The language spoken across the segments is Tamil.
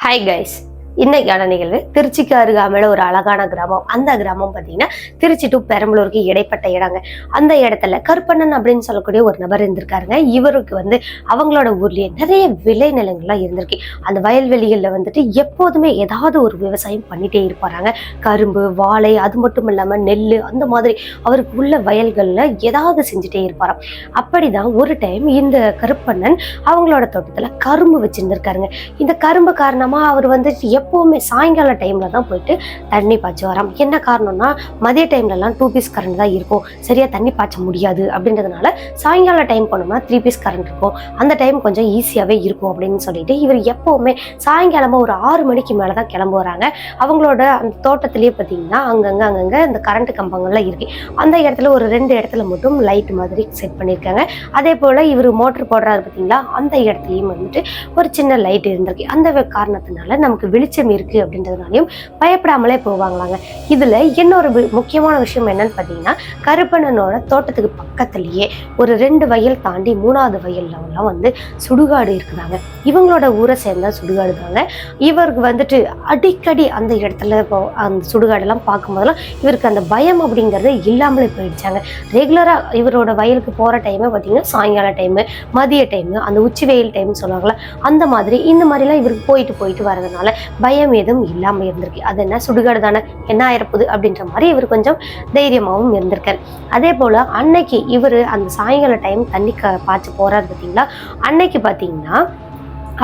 Hi guys, இன்னைக்கான நிகழ்வு திருச்சிக்கு அருகாமையில் ஒரு அழகான கிராமம். அந்த கிராமம் பார்த்தீங்கன்னா திருச்சி டு பெரம்பலூருக்கு இடைப்பட்ட இடங்க. அந்த இடத்துல கருப்பண்ணன் அப்படின்னு சொல்லக்கூடிய ஒரு நபர் இருந்திருக்காருங்க. இவருக்கு வந்து அவங்களோட ஊர்லேயே நிறைய விளை நிலங்கள்லாம் இருந்திருக்கு. அந்த வயல்வெளிகளில் வந்துட்டு எப்போதுமே ஏதாவது ஒரு விவசாயம் பண்ணிட்டே இருப்பாராங்க. கரும்பு வாழை அது மட்டும் இல்லாமல் நெல் அந்த மாதிரி அவருக்கு உள்ள வயல்களில் ஏதாவது செஞ்சுட்டே இருப்பாராம். அப்படிதான் ஒரு டைம் இந்த கருப்பண்ணன் அவங்களோட தோட்டத்தில் கரும்பு வச்சிருந்திருக்காருங்க. இந்த கரும்பு காரணமாக அவர் வந்துட்டு எப்போவுமே சாயங்கால டைமில் தான் போயிட்டு தண்ணி பாய்ச்சி வராம். என்ன காரணம்னா மதிய டைம்லலாம் டூ பீஸ் கரண்ட் தான் இருக்கும். சரியாக தண்ணி பாய்ச்ச முடியாது அப்படின்றதுனால சாயங்கால டைம் போனோம்னா த்ரீ பீஸ் கரண்ட் இருக்கும். அந்த டைம் கொஞ்சம் ஈஸியாகவே இருக்கும் அப்படின்னு சொல்லிட்டு இவர் எப்போவுமே சாயங்காலமாக ஒரு ஆறு மணிக்கு மேலே தான் கிளம்புறாங்க அவங்களோட அந்த தோட்டத்திலேயே பார்த்தீங்கன்னா அங்கங்கே அங்கங்கே இந்த கரண்ட் கம்பங்கள்லாம் இருக்குது அந்த இடத்துல ஒரு ரெண்டு இடத்துல மட்டும் லைட் மாதிரி செட் பண்ணியிருக்காங்க. அதே போல் இவர் மோட்டர் போடுறாரு பார்த்தீங்களா? அந்த இடத்துலையும் வந்துட்டு ஒரு சின்ன லைட் இருந்திருக்கு. அந்த காரணத்தினால நமக்கு வெளிச்சம் இருக்கு அப்படின்றதுனாலையும் பயப்படாமலே போவாங்களாங்க. இதுல இன்னொரு முக்கியமான விஷயம் என்னன்னு பார்த்தீங்கன்னா கருப்பண்ணனோட தோட்டத்துக்கு பக்கத்துலயே ஒரு ரெண்டு வயல் தாண்டி மூணாவது வயல்ல வந்து சுடுகாடு இருக்குதாங்க. இவங்களோட ஊரை சேர்ந்த சுடுகாடு தாங்க. இவருக்கு வந்துட்டு அடிக்கடி அந்த இடத்துல அந்த சுடுகாடெல்லாம் பார்க்கும்போதெல்லாம் இவருக்கு அந்த பயம் அப்படிங்கிறது இல்லாமலே போயிடுச்சாங்க. ரெகுலராக இவரோட வயலுக்கு போகிற டைமே பார்த்தீங்கன்னா சாயங்கால டைமு மதிய டைமு அந்த உச்சி வெயில் டைம் சொல்லுவாங்கள்ல அந்த மாதிரி இந்த மாதிரிலாம் இவருக்கு போயிட்டு போயிட்டு வரதுனால பயம் எதுவும் இல்லாமல் இருந்திருக்கு. அது என்ன? சுடுகாடு தானே என்ன ஆயிரப்போகுது? அப்படின்ற மாதிரி இவர் கொஞ்சம் தைரியமாகவும் இருந்திருக்காரு. அதே போல் அன்னைக்கு இவர் அந்த சாயங்கால டைம் தண்ணி க பாய்ச்சி போகிறாரு பார்த்தீங்களா? அன்னைக்கு பார்த்தீங்கன்னா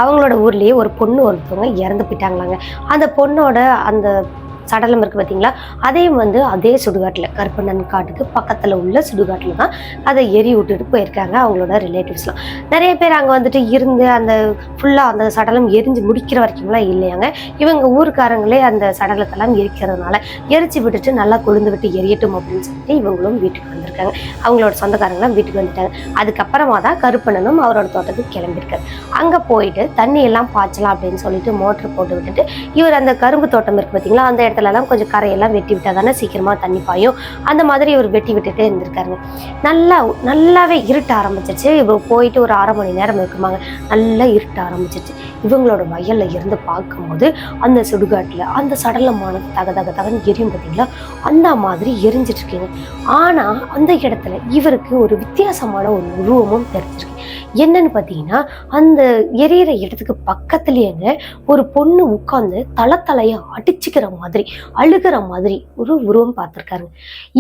அவங்களோட ஊர்லேயே ஒரு பொண்ணு ஒருத்தவங்க இறந்து போயிட்டாங்களாங்க. அந்த பொண்ணோட அந்த சடலம் இருக்குது பார்த்தீங்களா அதையும் வந்து அதே சுடுகாட்டில் கருப்பண்ணன் காட்டுக்கு பக்கத்தில் உள்ள சுடுகாட்டில் தான் அதை எரி விட்டுட்டு போயிருக்காங்க அவங்களோட ரிலேட்டிவ்ஸ்லாம் நிறைய பேர் அங்கே வந்துட்டு இருந்து அந்த ஃபுல்லாக அந்த சடலம் எரிஞ்சு முடிக்கிற வரைக்கும்லாம் இல்லையாங்க. இவங்க ஊருக்காரங்களே அந்த சடலத்தெல்லாம் எரிக்கிறதுனால எரிச்சு விட்டுட்டு நல்லா கொழுந்து விட்டு எரியட்டும் அப்படின்னு சொல்லிட்டு இவங்களும் வீட்டுக்கு வந்திருக்காங்க. அவங்களோட சொந்தக்காரங்களாம் வீட்டுக்கு வந்துட்டாங்க. அதுக்கப்புறமா தான் கருப்பண்ணனும் அவரோட தோட்டத்துக்கு கிளம்பியிருக்காரு. அங்கே போயிட்டு தண்ணி எல்லாம் பாய்ச்சலாம் அப்படின்னு சொல்லிட்டு மோட்டர் போட்டு விட்டுட்டு இவர் அந்த கரும்பு தோட்டம் இருக்கு பார்த்தீங்களா அந்த இடத்துலலாம் கொஞ்சம் கரையெல்லாம் வெட்டி விட்டால் தானே சீக்கிரமாக தண்ணி பாயும். அந்த மாதிரி இவர் வெட்டி விட்டுட்டே இருந்திருக்காருங்க நல்லா நல்லாவே இருட்ட ஆரம்பிச்சிருச்சு. இவர் போயிட்டு ஒரு அரை மணி நேரம் இருக்குமாங்க. நல்லா இருட்ட ஆரம்பிச்சிருச்சு. இவங்களோட வயலில் இருந்து பார்க்கும்போது அந்த சுடுகாட்டில் அந்த சடலமான தக தக தகன்னு எரியும் பார்த்தீங்களா அந்த மாதிரி எரிஞ்சிட்ருக்கீங்க ஆனால் அந்த இடத்துல இவருக்கு ஒரு வித்தியாசமான ஒரு உருவமும் தெரிஞ்சிருக்கு. என்னன்னு பார்த்தீங்கன்னா அந்த எரியிற இடத்துக்கு பக்கத்துலேயேங்க ஒரு பொண்ணு உட்காந்து தலை தலையை அடிச்சுக்கிற மாதிரி அழுகிற மாதிரி ஒரு உருவம் பார்த்துருக்காருங்க.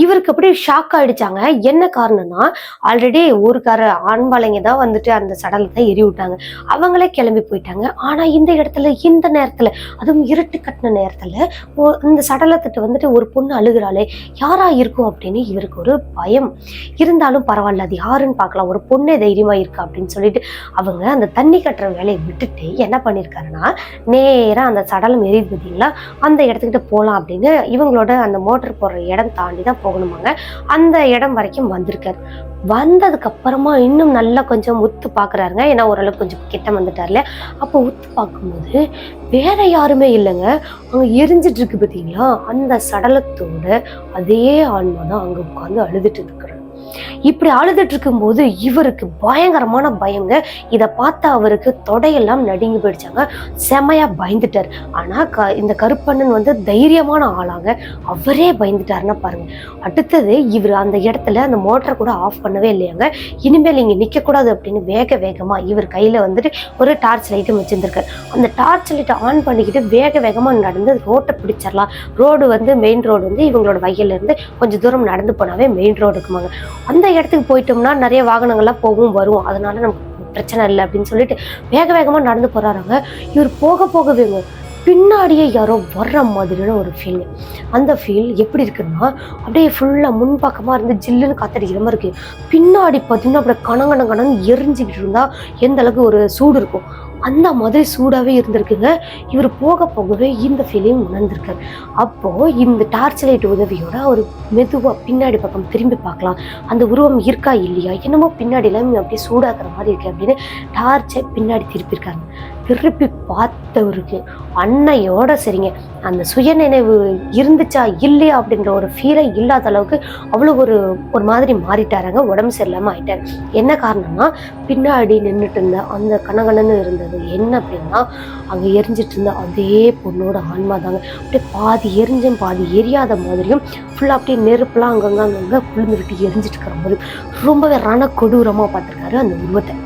இவருக்கு அப்படியே ஷாக் ஆயிடுச்சாங்க. என்ன காரணம்னா ஆல்ரெடி ஊருக்கார ஆண்பாளைங்க தான் வந்துட்டு அந்த சடலத்தை எரி விட்டாங்க. அவங்களே கிளம்பி போயிட்டாங்க. ஆனால் இந்த இடத்துல இந்த நேரத்தில் அதுவும் இருட்டு கட்டின நேரத்தில் இந்த சடலத்திட்ட வந்துட்டு ஒரு பொண்ணு அழுகிறாளே யாரா இருக்கும் அப்படின்னு இவருக்கு ஒரு பயம். இருந்தாலும் பரவாயில்ல அது யாருன்னு பார்க்கலாம். ஒரு பொண்ணே தைரியமாக இருக்கா அப்படின்னு அப்படின்னு சொல்லிட்டு அவங்க அந்த தண்ணி கட்டுற வேலையை விட்டுட்டு என்ன பண்ணியிருக்காருன்னா நேராக அந்த சடலம் எரியுது பார்த்தீங்களா அந்த இடத்துக்கிட்ட போகலாம் அப்படின்னு இவங்களோட அந்த மோட்டர் போடுற இடம் தாண்டி தான் போகணுமாங்க. அந்த இடம் வரைக்கும் வந்திருக்காரு. வந்ததுக்கு அப்புறமா இன்னும் நல்லா கொஞ்சம் உத்து பார்க்குறாருங்க ஏன்னா ஓரளவுக்கு கொஞ்சம் கிட்ட வந்துட்டார்ல அப்போ உத்து பார்க்கும்போது வேற யாருமே இல்லைங்க. அங்கே எரிஞ்சிட்டு இருக்கு பார்த்தீங்களா அந்த சடலத்தோட அதே ஆன்மா தான் அங்கே உட்காந்து அழுதுட்டு இருக்கிறார் இப்படி அழுதுட்டு இருக்கும்போது இவருக்கு பயங்கரமான பயங்க. இதை பார்த்து அவருக்கு தொடையெல்லாம் நடுங்கி போயிடுச்சாங்க. செமையா பயந்துட்டார். ஆனா க இந்த கருப்பண்ணன் வந்து தைரியமான ஆளாங்க. அவரே பயந்துட்டாருன்னா பாருங்க. அடுத்தது இவர் அந்த இடத்துல அந்த மோட்டரை கூட ஆஃப் பண்ணவே இல்லையாங்க. இனிமேல் இங்கே நிற்கக்கூடாது அப்படின்னு வேக வேகமா இவர் கையில வந்துட்டு ஒரு டார்ச் லைட்டும் வச்சிருந்திருக்காரு. அந்த டார்ச் லைட்டை ஆன் பண்ணிக்கிட்டு வேக வேகமா நடந்து ரோட்டை பிடிச்சிடலாம். ரோடு வந்து மெயின் ரோடு வந்து இவங்களோட வயல்ல இருந்து கொஞ்சம் தூரம் நடந்து போனாவே மெயின் ரோடு இருக்குமாங்க அந்த இடத்துக்கு போயிட்டோம்னா நிறைய வாகனங்கள்லாம் போகும் வரும். அதனால நமக்கு பிரச்சனை இல்லை அப்படின்னு சொல்லிட்டு வேக வேகமாக நடந்து போறாருங்க இவர் போக போகவே பின்னாடியே யாரோ வர்ற மாதிரியான ஒரு ஃபீல் அந்த ஃபீல் எப்படி இருக்குன்னா அப்படியே ஃபுல்லாக முன்பக்கமாக இருந்து ஜில்லுன்னு காத்தடிக்கிற மாதிரி இருக்குது பின்னாடி பார்த்தீங்கன்னா அப்படியே கணங்கன கணன்னு எரிஞ்சிக்கிட்டு இருந்தால் எந்த அளவுக்கு ஒரு சூடு இருக்கும். அந்த மாதிரி சூடாகவே இருந்திருக்குங்க. இவர் போக போகவே இந்த ஃபீலிங் உணர்ந்திருக்காரு. அப்போது இந்த டார்ச் லைட் உதவியோட அவர் மெதுவாக பின்னாடி பக்கம் திரும்பி பார்க்கலாம். அந்த உருவம் இருக்கா இல்லையா? என்னமோ பின்னாடிலாம் அப்படியே சூடாக்குற மாதிரி இருக்கு அப்படின்னு டார்ச்சை பின்னாடி திருப்பியிருக்காங்க. திருப்பி பார்த்தவருக்கு அன்னையோட சரிங்க. அந்த சுயநினைவு இருந்துச்சா இல்லையா அப்படின்ற ஒரு ஃபீலே இல்லாத அளவுக்கு அவ்வளோ ஒரு ஒரு மாதிரி மாறிட்டாருங்க. உடம்பு சரியில்லாமல் ஆயிட்டாரு. என்ன காரணம்னா பின்னாடி நின்றுட்டு இருந்த அந்த கனகனன்னு இருந்தது. என்ன அப்படின்னா அங்கே எரிஞ்சிட்டு இருந்த அதே பொண்ணோட ஆன்மா தாங்க அப்படியே பாதி எரிஞ்சும் பாதி எரியாத மாதிரியும் ஃபுல்லாக அப்படியே நெருப்புலாம் அங்கங்கே அங்கங்கே குளிர்ந்துக்கிட்டு எரிஞ்சிட்டு இருக்கிற மாதிரி ரொம்பவே ரண கொடூரமாக பார்த்துருக்காரு அந்த உருவத்தை.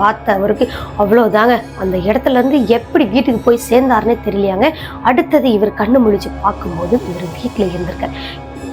பார்த்த அவருக்கு அவ்வளோதாங்க அந்த இடத்துல இருந்து எப்படி வீட்டுக்கு போய் சேர்ந்தாருன்னே தெரியலையாங்க. அடுத்தது இவர் கண்ணு முழிச்சு பார்க்கும்போது இவர் வீட்டில் இருந்திருக்கார்.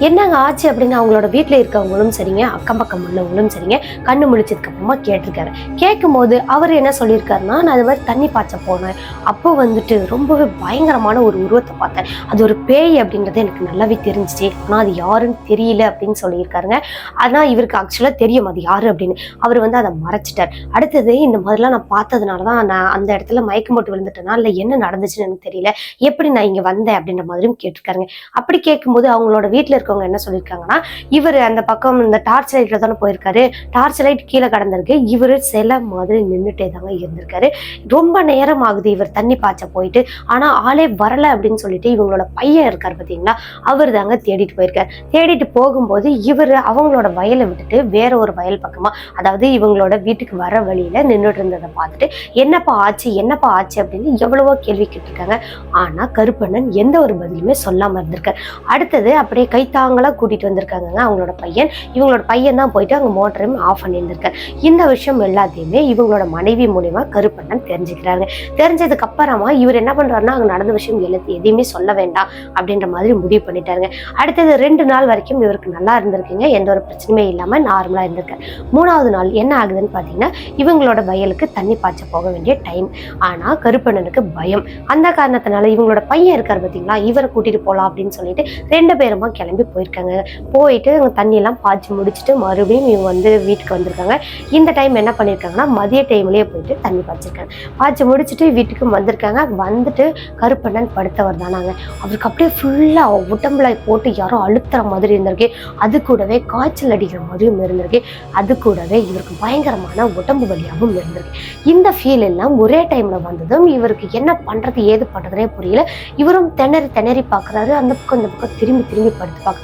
என்னங்க ஆச்சு அப்படின்னு அவங்களோட வீட்டில் இருக்கவங்களும் சரிங்க அக்கம் பக்கம் உள்ளவங்களும் சரிங்க. கண்ணு முழிச்சதுக்கு அப்புறமா கேட்டிருக்காரு. கேட்கும்போது அவர் என்ன சொல்லியிருக்காருன்னா நான் அது மாதிரி தண்ணி பாய்ச்ச போனேன். அப்போ வந்துட்டு ரொம்பவே பயங்கரமான ஒரு உருவத்தை பார்த்தேன். அது ஒரு பேய் அப்படின்றது எனக்கு நல்லாவே தெரிஞ்சிச்சு. ஆனால் அது யாருன்னு தெரியல அப்படின்னு சொல்லியிருக்காருங்க. ஆனால் இவருக்கு ஆக்சுவலாக தெரியும் அது யாரு அப்படின்னு. அவர் வந்து அதை மறைச்சிட்டார். அடுத்தது இந்த மாதிரிலாம் நான் பார்த்ததுனால தான் நான் அந்த இடத்துல மயக்கம் போட்டு விழுந்துட்டேனா இல்லை என்ன நடந்துச்சுன்னு எனக்கு தெரியல. எப்படி நான் இங்கே வந்தேன் அப்படின்ற மாதிரியும் கேட்டிருக்காருங்க. அப்படி கேட்கும்போது அவங்களோட வீட்டில் இருக்கவங்க என்ன சொல்லியிருக்காங்கன்னா இவர் அந்த பக்கம் இந்த டார்ச் லைட்டில் தானே போயிருக்காரு. டார்ச் லைட் கீழே கடந்திருக்கு. இவர் சில மாதிரி நின்றுட்டே தாங்க இருந்திருக்காரு. ரொம்ப நேரம் ஆகுது இவர் தண்ணி பாய்ச்ச போயிட்டு. ஆனால் ஆளே வரல அப்படின்னு சொல்லிட்டு இவங்களோட பையன் இருக்கார் பார்த்தீங்களா? அவர் தாங்க தேடிட்டு போயிருக்கார். தேடிட்டு போகும்போது இவர் அவங்களோட வயலை விட்டுட்டு வேற ஒரு வயல் பக்கமா அதாவது இவங்களோட வீட்டுக்கு வர வழியில நின்றுட்டு இருந்ததை பார்த்துட்டு என்னப்பா ஆச்சு? என்னப்பா ஆச்சு? அப்படின்னு எவ்வளவோ கேள்வி கேட்டிருக்காங்க. ஆனா கருப்பண்ணன் எந்த ஒரு பதிலுமே சொல்லாம இருந்திருக்காரு. அடுத்தது அப்படியே தாங்களா கூட்டிட்டு வந்திருக்காங்க அவங்களோட பையன். இவங்களோட பையன் தான் போயிட்டு அங்க மோட்டரையும் ஆஃப் பண்ணியிருந்திருக்காரு. இந்த விஷயம் எல்லாத்தையுமே இவங்களோட மனைவி மூலியமா கருப்பண்ணன் தெரிஞ்சுக்கிறாங்க தெரிஞ்சதுக்கு அப்புறமா இவர் என்ன பண்றாருன்னா அங்க நடந்த விஷயம் எல்லாத்தையும் எதையுமே சொல்ல வேண்டாம் அப்படின்ற மாதிரி முடிவு பண்ணிட்டாருங்க. அடுத்தது ரெண்டு நாள் வரைக்கும் இவருக்கு நல்லா இருந்திருக்குங்க. எந்த ஒரு பிரச்சனையுமே இல்லாம நார்மலா இருந்திருக்காரு. மூணாவது நாள் என்ன ஆகுதுன்னு பாத்தீங்கன்னா இவங்களோட வயலுக்கு தண்ணி பாய்ச்ச போக வேண்டிய டைம் ஆனா கருப்பண்ணனுக்கு பயம். அந்த காரணத்தினால இவங்களோட பையன் இருக்காரு பாத்தீங்களா? இவரை கூட்டிட்டு போலாம் அப்படின்னு சொல்லிட்டு ரெண்டு பேருமா கிளம்பி போயிருக்காங்க. போயிட்டு அங்கே தண்ணியெல்லாம் பாய்ச்சி முடிச்சுட்டு மறுபடியும் இவங்க வந்து வீட்டுக்கு வந்திருக்காங்க. இந்த டைம் என்ன பண்ணியிருக்காங்கன்னா மதிய டைம்லேயே போயிட்டு தண்ணி பாய்ச்சிருக்காங்க. பாய்ச்சி முடிச்சுட்டு வீட்டுக்கு வந்திருக்காங்க. வந்துட்டு கருப்பண்ணன் படுத்தவர் தானாங்க அவருக்கு அப்படியே ஃபுல்லாக உடம்புல போட்டு யாரோ அழுத்துற மாதிரி இருந்திருக்கு. அது கூடவே காய்ச்சல் அடிக்கிற மாதிரியும் இருந்திருக்கு. அது கூடவே இவருக்கு பயங்கரமான உடம்பு வலியாகவும் இருந்திருக்கு. இந்த ஃபீல் எல்லாம் ஒரே டைமில் வந்ததும் இவருக்கு என்ன பண்ணுறது ஏது பண்ணுறதுனே புரியல. இவரும் திணறி திணறி பார்க்குறாரு அந்த பக்கம் இந்த பக்கம் திரும்பி திரும்பி படுத்து பார்க்க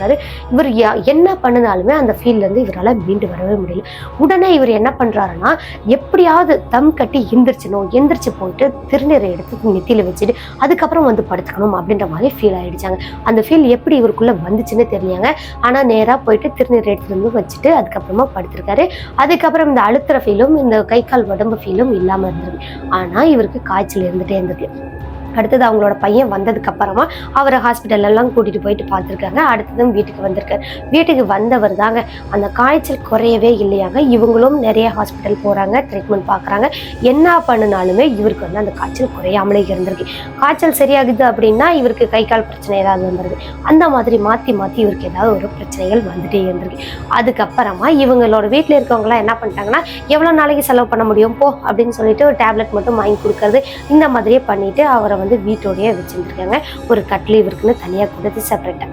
இவர் என்ன பண்ணினாலுமே அந்த ஃபீல்ட்லேருந்து இருந்து இவரால மீண்டு வரவே முடியல. உடனே இவர் என்ன பண்றாருன்னா எப்படியாவது தம் கட்டி எந்திரிச்சணும் எந்திரிச்சு போயிட்டு திருநீரை எடுத்து நெத்தியில் வச்சுட்டு அதுக்கப்புறம் வந்து படுத்துக்கணும் அப்படின்ற மாதிரி ஃபீல் ஆகிடுச்சாங்க அந்த ஃபீல் எப்படி இவருக்குள்ளே வந்துச்சுன்னு தெரியலங்க. ஆனால் நேராக போயிட்டு திருநீர் எடுத்துகிட்டு வந்து வச்சுட்டு அதுக்கப்புறமா படுத்திருக்காரு. அதுக்கப்புறம் இந்த அழுத்துற ஃபீலும் இந்த கை கால் உடம்பு ஃபீலும் இல்லாமல் இருந்திருக்கு ஆனால் இவருக்கு காய்ச்சல் இருந்துகிட்டே இருந்திருக்கு அடுத்தது அவங்களோட பையன் வந்ததுக்கு அப்புறமா அவரை ஹாஸ்பிட்டல் எல்லாம் கூட்டிட்டு போயிட்டு பார்த்துருக்காங்க. அடுத்ததும் வீட்டுக்கு வந்திருக்காரு. வீட்டுக்கு வந்தவர் தாங்க. அந்த காய்ச்சல் குறையவே இல்லையாங்க. இவங்களும் நிறைய ஹாஸ்பிட்டல் போறாங்க ட்ரீட்மெண்ட் பார்க்குறாங்க. என்ன பண்ணினாலுமே இவருக்கு வந்து அந்த காய்ச்சல் குறையாமலே இருந்திருக்கு. காய்ச்சல் சரியாகுது அப்படின்னா இவருக்கு கை கால் பிரச்சனை ஏதாவது வந்துருது. அந்த மாதிரி மாற்றி மாற்றி இவருக்கு ஏதாவது ஒரு பிரச்சனைகள் வந்துட்டே இருந்திருக்கு. அதுக்கப்புறமா இவங்களோட வீட்டில் இருக்கவங்களாம் என்ன பண்ணிட்டாங்கன்னா எவ்வளோ நாளைக்கு செலவு பண்ண முடியும்? போ அப்படின்னு சொல்லிட்டு ஒரு டேப்லெட் மட்டும் வாங்கி கொடுக்கறது இந்த மாதிரியே பண்ணிட்டு அவரை வந்து வீட்டோடயே வச்சுருந்துருக்காங்க ஒரு கட்லீவ் இருக்குன்னு தனியாக கொடுத்து செப்பரேட்டாக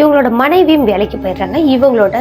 இவங்களோட மனைவியும் வேலைக்கு போயிடுறாங்க. இவங்களோட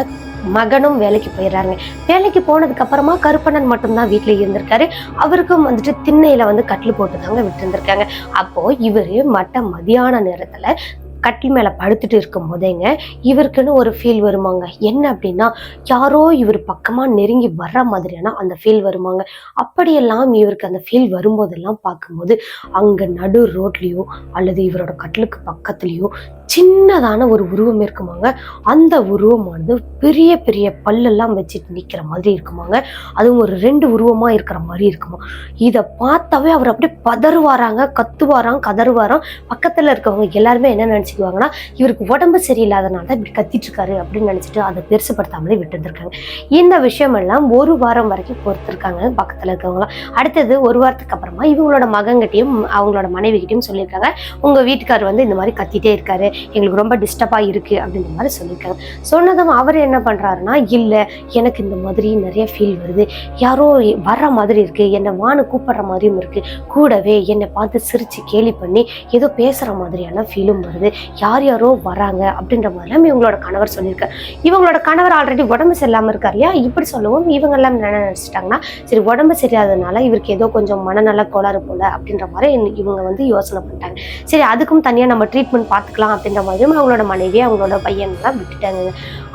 மகனும் வேலைக்கு போயிடுறாங்க. வேலைக்கு போனதுக்கு அப்புறமா கருப்பண்ணன் மட்டும்தான் வீட்டில் இருந்திருக்காரு. அவருக்கும் வந்துட்டு திண்ணையில வந்து கட்டில் போட்டு தாங்க விட்டுருந்துருக்காங்க. அப்போ இவரு மட்ட மதியான நேரத்துல கட்டில் மேலே படுத்துட்டு இருக்கும் போதேங்க இவருக்குன்னு ஒரு ஃபீல் வருமாங்க. என்ன அப்படின்னா யாரோ இவர் பக்கமாக நெருங்கி வர்ற மாதிரியான அந்த ஃபீல் வருமாங்க. அப்படியெல்லாம் இவருக்கு அந்த ஃபீல் வரும்போதெல்லாம் பார்க்கும்போது அங்கே நடு ரோட்லேயோ அல்லது இவரோட கட்டிலுக்கு பக்கத்துலயோ சின்னதான ஒரு உருவம் இருக்குமாங்க. அந்த உருவமானது பெரிய பெரிய பல்லெல்லாம் வச்சுட்டு நிற்கிற மாதிரி இருக்குமாங்க. அதுவும் ஒரு ரெண்டு உருவமாக இருக்கிற மாதிரி இருக்குமா. இதை பார்த்தாவே அவர் அப்படியே பதறுவாராங்க கத்துவாராம் கதறுவாராம். பக்கத்தில் இருக்கவங்க எல்லாருமே என்ன நினச்சிக்குவாங்கன்னா இவருக்கு உடம்பு சரியில்லாதனால தான் இப்படி கத்திட்டு இருக்காரு அப்படின்னு நினைச்சிட்டு அதை பெருசுப்படுத்தாமலே விட்டுருந்துருக்காங்க. இந்த விஷயமெல்லாம் ஒரு வாரம் வரைக்கும் பொறுத்திருக்காங்க பக்கத்தில் இருக்கவங்களாம் அடுத்தது ஒரு வாரத்துக்கு அப்புறமா இவங்களோட மகங்கிட்டையும் அவங்களோட மனைவிகிட்டையும் சொல்லியிருக்காங்க. உங்கள் வீட்டுக்காரர் வந்து இந்த மாதிரி கத்திட்டே இருக்காரு. எங்களுக்கு ரொம்ப டிஸ்டர்பாக இருக்குது அப்படின்ற மாதிரி சொல்லியிருக்காங்க. சொன்னதும் அவர் என்ன பண்ணுறாருன்னா இல்லை எனக்கு இந்த மாதிரி நிறைய ஃபீல் வருது. யாரோ வர்ற மாதிரி இருக்குது என்னை வானு கூப்பிடுற மாதிரியும் இருக்குது கூடவே என்னை பார்த்து சிரித்து கேலி பண்ணி ஏதோ பேசுகிற மாதிரியான ஃபீலும் வருது. யார் யாரோ வராங்க அப்படின்ற மாதிரிலாம் இவங்களோட கணவர் சொல்லியிருக்காரு. இவங்களோட கணவர் ஆல்ரெடி உடம்பு சரியில்லாமல் இருக்கார். இல்லையா இப்படி சொல்லவும்? இவங்க எல்லாம் என்ன நினச்சிட்டாங்கன்னா சரி உடம்பு சரியாதனால இவருக்கு ஏதோ கொஞ்சம் மனநல கோளாறு போல அப்படின்ற மாதிரி இவங்க வந்து யோசனை பண்ணிட்டாங்க. சரி அதுக்கும் தனியாக நம்ம ட்ரீட்மெண்ட் பார்த்துக்கலாம் அப்படின்னு இந்த மாதிரியும் அவங்களோட மனைவி அவங்களோட பையன்லாம் விட்டுட்டாங்க.